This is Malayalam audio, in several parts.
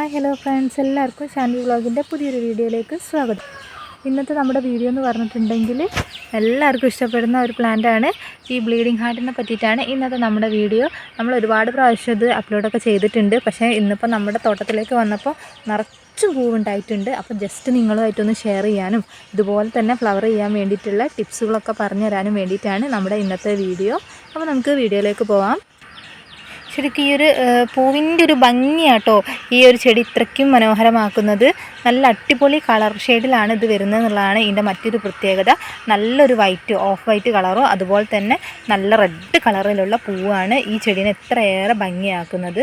Hi hello friends. എല്ലാവർക്കും ഷാൻവി വ്ളോഗിന്റെ പുതിയൊരു വീഡിയോയിലേക്ക് സ്വാഗതം. ഇന്നത്തെ നമ്മുടെ വീഡിയോ എന്ന് പറഞ്ഞിട്ടുണ്ടെങ്കിൽ എല്ലാവർക്കും ഇഷ്ടപ്പെടുന്ന ഒരു പ്ലാന്റാണ് ഈ ബ്ലീഡിങ് ഹാർട്ടിനെ പറ്റിയിട്ടാണ് ഇന്നത്തെ നമ്മുടെ വീഡിയോ. നമ്മൾ ഒരുപാട് പ്രാവശ്യം ഇത് അപ്ലോഡൊക്കെ ചെയ്തിട്ടുണ്ട്. പക്ഷേ ഇന്നിപ്പോൾ നമ്മുടെ തോട്ടത്തിലേക്ക് വന്നപ്പോൾ നിറച്ച് പൂവുണ്ടായിട്ടുണ്ട്. അപ്പോൾ ജസ്റ്റ് നിങ്ങളുമായിട്ടൊന്ന് ഷെയർ ചെയ്യാനും ഇതുപോലെ തന്നെ ഫ്ലവർ ചെയ്യാൻ വേണ്ടിയിട്ടുള്ള ടിപ്സുകളൊക്കെ പറഞ്ഞു തരാനും വേണ്ടിയിട്ടാണ് നമ്മുടെ ഇന്നത്തെ വീഡിയോ. അപ്പോൾ നമുക്ക് വീഡിയോയിലേക്ക് പോവാം. ശരിക്കും ഈ ഒരു പൂവിന്റെ ഒരു ഭംഗിയാട്ടോ ഈ ഒരു ചെടി ഇത്രയ്ക്കും മനോഹരമാക്കുന്നത്. നല്ല അടിപൊളി കളർ ഷെയ്ഡിലാണ് ഇത് വരുന്നത് എന്നുള്ളതാണ് ഇതിന്റെ മറ്റൊരു പ്രത്യേകത. നല്ലൊരു വൈറ്റ് ഓഫ് വൈറ്റ് കളറോ അതുപോലെ തന്നെ നല്ല റെഡ് കളറിലുള്ള പൂവാണ് ഈ ചെടീനെ എത്രയേറെ ഭംഗിയാക്കുന്നത്.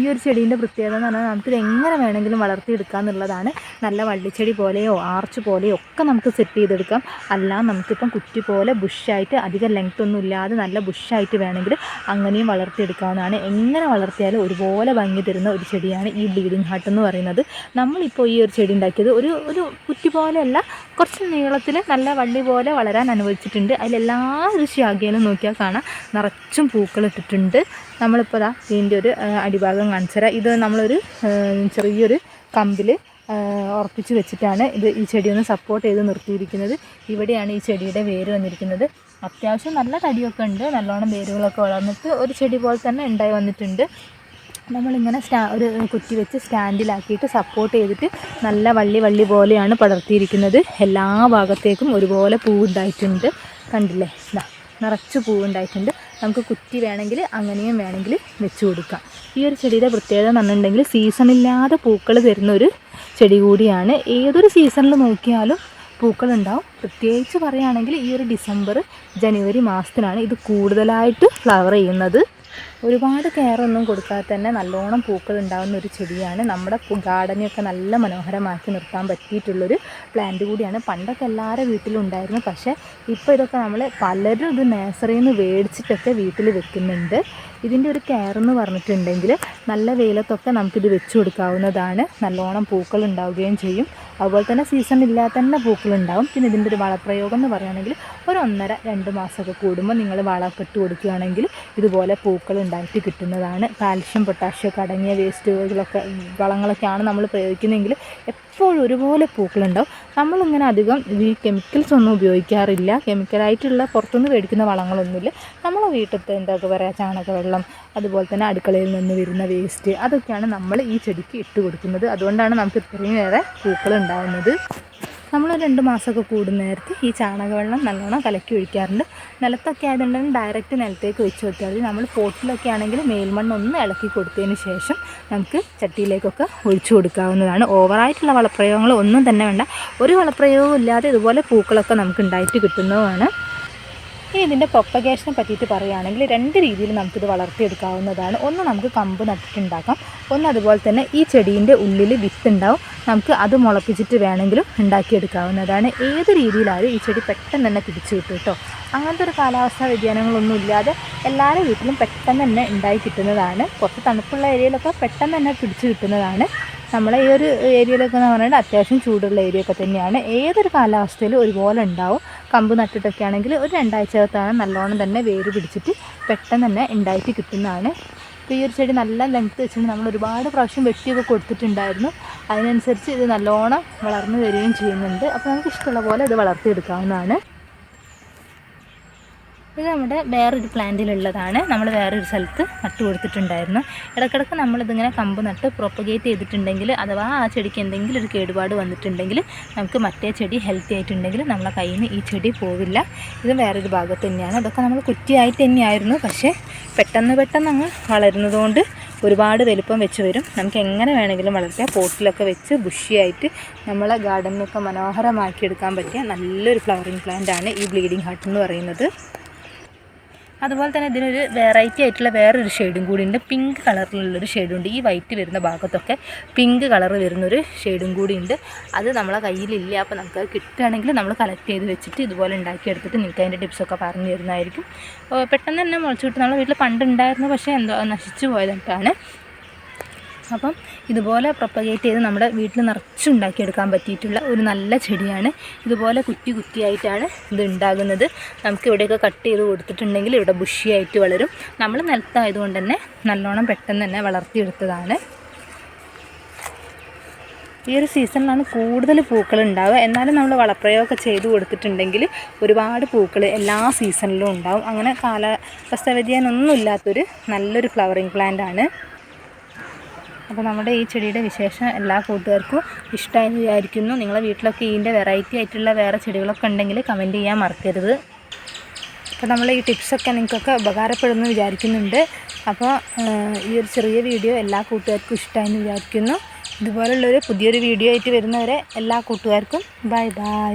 ഈ ഒരു ചെടീന്റെ പ്രത്യേകത എന്ന് പറഞ്ഞാൽ നമുക്കിത് എങ്ങനെ വേണമെങ്കിലും വളർത്തിയെടുക്കുക എന്നുള്ളതാണ് നല്ല വള്ളിച്ചെടി പോലെയോ ആർച്ച് പോലെയോ ഒക്കെ നമുക്ക് സെറ്റ് ചെയ്തെടുക്കാം. അല്ല നമുക്കിപ്പം കുറ്റി പോലെ ബുഷായിട്ട് അധികം ലെങ്ത് ഒന്നും ഇല്ലാതെ നല്ല ബുഷായിട്ട് വേണമെങ്കിൽ അങ്ങനെയും വളർത്തിയെടുക്കാവുന്നതാണ്. എങ്ങനെ വളർത്തിയാലും ഒരുപോലെ ഭംഗി തരുന്ന ഒരു ചെടിയാണ് ഈ ബ്ലീഡിങ് ഹാർട്ട് എന്ന് പറയുന്നത്. നമ്മളിപ്പോൾ ഈ ഒരു ചെടി ഉണ്ടാക്കിയത് ഒരു ഒരു കുറ്റി പോലെയല്ല കുറച്ച് നീളത്തിൽ നല്ല വള്ളി പോലെ വളരാൻ അനുവദിച്ചിട്ടുണ്ട്. അതിലെല്ലാ ഒരു ശാഖയിലും നോക്കിയാൽ കാണാം. നിറച്ചും പൂക്കൾ ഇട്ടിട്ടുണ്ട്. നമ്മളിപ്പോൾ ദാ ഇതിന്റെ ഒരു അടിഭാഗം കാണിച്ചു തരാം ഇത് നമ്മളൊരു ചെറിയൊരു കമ്പിൽ ഉറപ്പിച്ച് വെച്ചിട്ടാണ് ഇത് ഈ ചെടി ഒന്ന് സപ്പോർട്ട് ചെയ്ത് നിർത്തിയിരിക്കുന്നത്. ഇവിടെയാണ് ഈ ചെടിയുടെ വേര് വന്നിരിക്കുന്നത്. അത്യാവശ്യം നല്ല തടിയൊക്കെ ഉണ്ട്. നല്ലോണം വേരുകളൊക്കെ വളർന്നിട്ട് ഒരു ചെടി പോലെ തന്നെ ഉണ്ടായി വന്നിട്ടുണ്ട്. നമ്മളിങ്ങനെ സ്റ്റാ ഒരു കുറ്റി വെച്ച് സ്റ്റാൻഡിലാക്കിയിട്ട് സപ്പോർട്ട് ചെയ്തിട്ട് നല്ല വള്ളി വള്ളി പോലെയാണ് പടർത്തിയിരിക്കുന്നത്. എല്ലാ ഭാഗത്തേക്കും ഒരുപോലെ പൂവുണ്ടായിട്ടുണ്ട്. കണ്ടില്ലേ? ഇതാ നിറച്ച് പൂവുണ്ടായിട്ടുണ്ട്. നമുക്ക് കുറ്റി വേണമെങ്കിൽ അങ്ങനെയും വേണമെങ്കിൽ വെച്ച് കൊടുക്കാം. ഈ ഒരു ചെടിയുടെ പ്രത്യേകത എന്ന് പറഞ്ഞിട്ടുണ്ടെങ്കിൽ സീസണില്ലാതെ പൂക്കൾ തരുന്ന ഒരു ചെടി കൂടിയാണ്. ഏതൊരു സീസണിൽ നോക്കിയാലും പൂക്കളുണ്ടാവും. പ്രത്യേകിച്ച് പറയുകയാണെങ്കിൽ ഈ ഒരു ഡിസംബർ ജനുവരി മാസത്തിലാണ് ഇത് കൂടുതലായിട്ട് ഫ്ലവർ ചെയ്യുന്നത്. ഒരുപാട് കെയർ ഒന്നും കൊടുക്കാതെ തന്നെ നല്ലോണം പൂക്കൾ ഉണ്ടാകുന്ന ഒരു ചെടിയാണ്. നമ്മുടെ ഗാർഡനെയൊക്കെ നല്ല മനോഹരമാക്കി നിർത്താൻ പറ്റിയിട്ടുള്ളൊരു പ്ലാന്റ് കൂടിയാണ്. പണ്ടൊക്കെ എല്ലാവരുടെ വീട്ടിലും ഉണ്ടായിരുന്നു പക്ഷേ ഇപ്പോൾ ഇതൊക്കെ നമ്മൾ പലരും ഇത് നേഴ്സറിയിൽ നിന്ന് മേടിച്ചിട്ടൊക്കെ വീട്ടിൽ വെക്കുന്നുണ്ട്. ഇതിന്റെ ഒരു കെയർ എന്ന് പറഞ്ഞിട്ടുണ്ടെങ്കിൽ നല്ല വെയിലത്തൊക്കെ നമുക്കിത് വെച്ച് കൊടുക്കാവുന്നതാണ്. നല്ലോണം പൂക്കൾ ഉണ്ടാവുകയും ചെയ്യും. അതുപോലെ തന്നെ സീസൺ ഇല്ലാതെ തന്നെ പൂക്കൾ ഉണ്ടാവും. പിന്നെ ഇതിന്റെ ഒരു വളപ്രയോഗം എന്ന് പറയുകയാണെങ്കിൽ ഒരു ഒന്നര രണ്ട് മാസമൊക്കെ കൂടുമ്പോൾ നിങ്ങൾ വളമൊക്കെ ഇട്ട് കൊടുക്കുകയാണെങ്കിൽ ഇതുപോലെ പൂക്കൾ ഉണ്ടായിട്ട് കിട്ടുന്നതാണ്. കാൽഷ്യം പൊട്ടാഷ്യം ഒക്കെ അടങ്ങിയ വേസ്റ്റുകളൊക്കെ വളങ്ങളൊക്കെയാണ് നമ്മൾ പ്രയോഗിക്കുന്നതെങ്കിൽ എപ്പോഴും ഒരുപോലെ പൂക്കളുണ്ടാവും. നമ്മളിങ്ങനെ അധികം ഈ കെമിക്കൽസ് ഒന്നും ഉപയോഗിക്കാറില്ല. കെമിക്കലായിട്ടുള്ള പുറത്തുനിന്ന് മേടിക്കുന്ന വളങ്ങളൊന്നുമില്ല. നമ്മളെ വീട്ടിലത്തെ എന്താ പറയുക ചാണകവെള്ളം അതുപോലെ തന്നെ അടുക്കളയിൽ നിന്ന് വരുന്ന വേസ്റ്റ് അതൊക്കെയാണ് നമ്മൾ ഈ ചെടിക്ക് ഇട്ട് കൊടുക്കുന്നത്. അതുകൊണ്ടാണ് നമുക്ക് ഇത്രയും ഏറെ പൂക്കൾ ഉണ്ടാകുന്നത് നമ്മൾ രണ്ട് മാസമൊക്കെ കൂടുന്ന നേരത്ത് ഈ ചാണകവെള്ളം നല്ലോണം കലക്കി ഒഴിക്കാറുണ്ട്. നിലത്തൊക്കെ ആയതുണ്ടെങ്കിൽ ഡയറക്റ്റ് നിലത്തേക്ക് വെച്ച് കൊടുത്താൽ മതി നമ്മൾ പോട്ടിലൊക്കെ ആണെങ്കിൽ മേൽമണ്ണ് ഒന്ന് ഇളക്കി കൊടുത്തതിന് ശേഷം നമുക്ക് ചട്ടിയിലേക്കൊക്കെ ഒഴിച്ചു കൊടുക്കാവുന്നതാണ്. ഓവറായിട്ടുള്ള വളപ്രയോഗങ്ങൾ ഒന്നും തന്നെ വേണ്ട. ഒരു വളപ്രയോഗവും ഇല്ലാതെ ഇതുപോലെ പൂക്കളൊക്കെ നമുക്ക് ഉണ്ടായിട്ട് കിട്ടുന്നതുമാണ്. ഇനി ഇതിന്റെ പ്രൊപ്പഗേഷനെ പറ്റിയിട്ട് പറയുകയാണെങ്കിൽ രണ്ട് രീതിയിൽ നമുക്കിത് വളർത്തിയെടുക്കാവുന്നതാണ്. ഒന്ന് നമുക്ക് കമ്പ് നട്ടിട്ടുണ്ടാക്കാം. ഒന്ന് അതുപോലെ തന്നെ ഈ ചെടീന്റെ ഉള്ളിൽ വിത്ത് ഉണ്ടാവും നമുക്ക് അത് മുളപ്പിച്ചിട്ട് വേണമെങ്കിലും ഉണ്ടാക്കിയെടുക്കാവുന്നതാണ്. ഏത് രീതിയിലായാലും ഈ ചെടി പെട്ടെന്ന് തന്നെ പിടിച്ചു കിട്ടും കേട്ടോ. അങ്ങനത്തെ ഒരു കാലാവസ്ഥാ വ്യതിയാനങ്ങളൊന്നും ഇല്ലാതെ എല്ലാവരുടെ വീട്ടിലും പെട്ടെന്ന് തന്നെ ഉണ്ടായി കിട്ടുന്നതാണ്. കുറച്ച് തണുപ്പുള്ള ഏരിയയിലൊക്കെ പെട്ടെന്ന് തന്നെ പിടിച്ചു കിട്ടുന്നതാണ്. നമ്മളെ ഈ ഒരു ഏരിയയിലൊക്കെ എന്ന് പറഞ്ഞാൽ അത്യാവശ്യം ചൂടുള്ള ഏരിയ ഒക്കെ തന്നെയാണ്. ഏതൊരു കാലാവസ്ഥയിലും ഒരുപോലെ ഉണ്ടാവും. കമ്പ് നട്ടിട്ടൊക്കെ ആണെങ്കിൽ ഒരു രണ്ടാഴ്ചകത്താണ് നല്ലോണം തന്നെ വേര് പിടിച്ചിട്ട് പെട്ടെന്ന് തന്നെ ഉണ്ടായിട്ട് കിട്ടുന്നതാണ്. അപ്പോൾ ഈ ഒരു ചെടി നല്ല ലെങ്ത്ത് വെച്ചിട്ട് നമ്മൾ ഒരുപാട് പ്രാവശ്യം വെട്ടിയൊക്കെ കൊടുത്തിട്ടുണ്ടായിരുന്നു. അതിനനുസരിച്ച് ഇത് നല്ലോണം വളർന്നു വരികയും ചെയ്യുന്നുണ്ട്. അപ്പോൾ നമുക്ക് ഇഷ്ടമുള്ള പോലെ ഇത് വളർത്തിയെടുക്കാവുന്നതാണ്. ഇത് നമ്മുടെ വേറൊരു പ്ലാന്റിലുള്ളതാണ്. നമ്മൾ വേറൊരു സ്ഥലത്ത് നട്ടു കൊടുത്തിട്ടുണ്ടായിരുന്നു. ഇടയ്ക്കിടയ്ക്ക് നമ്മളിതിങ്ങനെ കമ്പ് നട്ട് പ്രൊപ്പഗേറ്റ് ചെയ്തിട്ടുണ്ടെങ്കിൽ അഥവാ ആ ചെടിക്ക് എന്തെങ്കിലും ഒരു കേടുപാട് വന്നിട്ടുണ്ടെങ്കിൽ നമുക്ക് മറ്റേ ചെടി ഹെൽത്തി ആയിട്ടുണ്ടെങ്കിൽ നമ്മളെ കയ്യിൽ നിന്ന് ഈ ചെടി പോവില്ല. ഇത് വേറൊരു ഭാഗത്ത് തന്നെയാണ്. അതൊക്കെ നമ്മൾ കുറ്റിയായിട്ട് തന്നെയായിരുന്നു. പക്ഷേ പെട്ടെന്ന് പെട്ടെന്ന് അങ്ങ് വളരുന്നതുകൊണ്ട് ഒരുപാട് വലുപ്പം വെച്ച് വരും. നമുക്ക് എങ്ങനെ വേണമെങ്കിലും വളർത്തിയാൽ പോട്ടിലൊക്കെ വെച്ച് ബുഷിയായിട്ട് നമ്മളെ ഗാർഡനൊക്കെ മനോഹരമാക്കിയെടുക്കാൻ പറ്റിയ നല്ലൊരു ഫ്ലവറിങ് പ്ലാന്റ് ആണ് ഈ ബ്ലീഡിങ് ഹാർട്ട് എന്ന് പറയുന്നത്. അതുപോലെ തന്നെ ഇതിനൊരു വെറൈറ്റി ആയിട്ടുള്ള വേറൊരു ഷെയ്ഡും കൂടി ഉണ്ട്. പിങ്ക് കളറിലുള്ളൊരു ഷെയ്ഡുണ്ട് ഈ വൈറ്റ് വരുന്ന ഭാഗത്തൊക്കെ പിങ്ക് കളർ വരുന്നൊരു ഷെയ്ഡും കൂടി ഉണ്ട്. അത് നമ്മളെ കയ്യിലില്ല. അപ്പോൾ നമുക്ക് കിട്ടുകയാണെങ്കിൽ നമ്മൾ കളക്ട് ചെയ്ത് വെച്ചിട്ട് ഇതുപോലെ ഉണ്ടാക്കിയെടുത്തിട്ട് നിങ്ങൾക്ക് അതിന്റെ ടിപ്സൊക്കെ പറഞ്ഞു തരുന്നതായിരിക്കും. പെട്ടെന്ന് തന്നെ മുളച്ച് കിട്ടും. നമ്മുടെ വീട്ടിൽ പണ്ടുണ്ടായിരുന്നു. പക്ഷേ എന്തോ നശിച്ചു പോയതിട്ടാണ് അപ്പം ഇതുപോലെ പ്രൊപ്പഗേറ്റ് ചെയ്ത് നമ്മുടെ വീട്ടിൽ നിറച്ചുണ്ടാക്കിയെടുക്കാൻ പറ്റിയിട്ടുള്ള ഒരു നല്ല ചെടിയാണ്. ഇതുപോലെ കുറ്റി കുറ്റിയായിട്ടാണ് ഇത് ഉണ്ടാകുന്നത്. നമുക്ക് ഇവിടെയൊക്കെ കട്ട് ചെയ്ത് കൊടുത്തിട്ടുണ്ടെങ്കിൽ ഇവിടെ ബുഷിയായിട്ട് വളരും. നമ്മൾ നിലത്തായതുകൊണ്ട് തന്നെ നല്ലോണം പെട്ടെന്ന് തന്നെ വളർത്തിയെടുത്തതാണ്. ഈ ഒരു സീസണിലാണ് കൂടുതൽ പൂക്കൾ ഉണ്ടാവുക. എന്നാലും നമ്മൾ വളപ്രയോഗമൊക്കെ ചെയ്തു കൊടുത്തിട്ടുണ്ടെങ്കിൽ ഒരുപാട് പൂക്കൾ എല്ലാ സീസണിലും ഉണ്ടാവും. അങ്ങനെ കാലാവസ്ഥ വ്യതിയാനൊന്നും ഇല്ലാത്തൊരു നല്ലൊരു ഫ്ലവറിങ് പ്ലാന്റ് ആണ്. അപ്പോൾ നമ്മുടെ ഈ ചെടിയുടെ വിശേഷം എല്ലാ കൂട്ടുകാർക്കും ഇഷ്ടമായി വിചാരിക്കുന്നു. നിങ്ങളുടെ വീട്ടിലൊക്കെ ഇതിന്റെ വെറൈറ്റി ആയിട്ടുള്ള വേറെ ചെടികളൊക്കെ ഉണ്ടെങ്കിൽ കമന്റ് ചെയ്യാൻ മറക്കരുത്. അപ്പോൾ നമ്മൾ ഈ ടിപ്സൊക്കെ നിങ്ങൾക്കൊക്കെ ഉപകാരപ്പെടുമെന്ന് വിചാരിക്കുന്നുണ്ട്. അപ്പോൾ ഈ ഒരു ചെറിയ വീഡിയോ എല്ലാ കൂട്ടുകാർക്കും ഇഷ്ടമായെന്ന് വിചാരിക്കുന്നു. ഇതുപോലുള്ളൊരു പുതിയൊരു വീഡിയോ ആയിട്ട് വരുന്നവരെ എല്ലാ കൂട്ടുകാർക്കും ബൈ ബൈ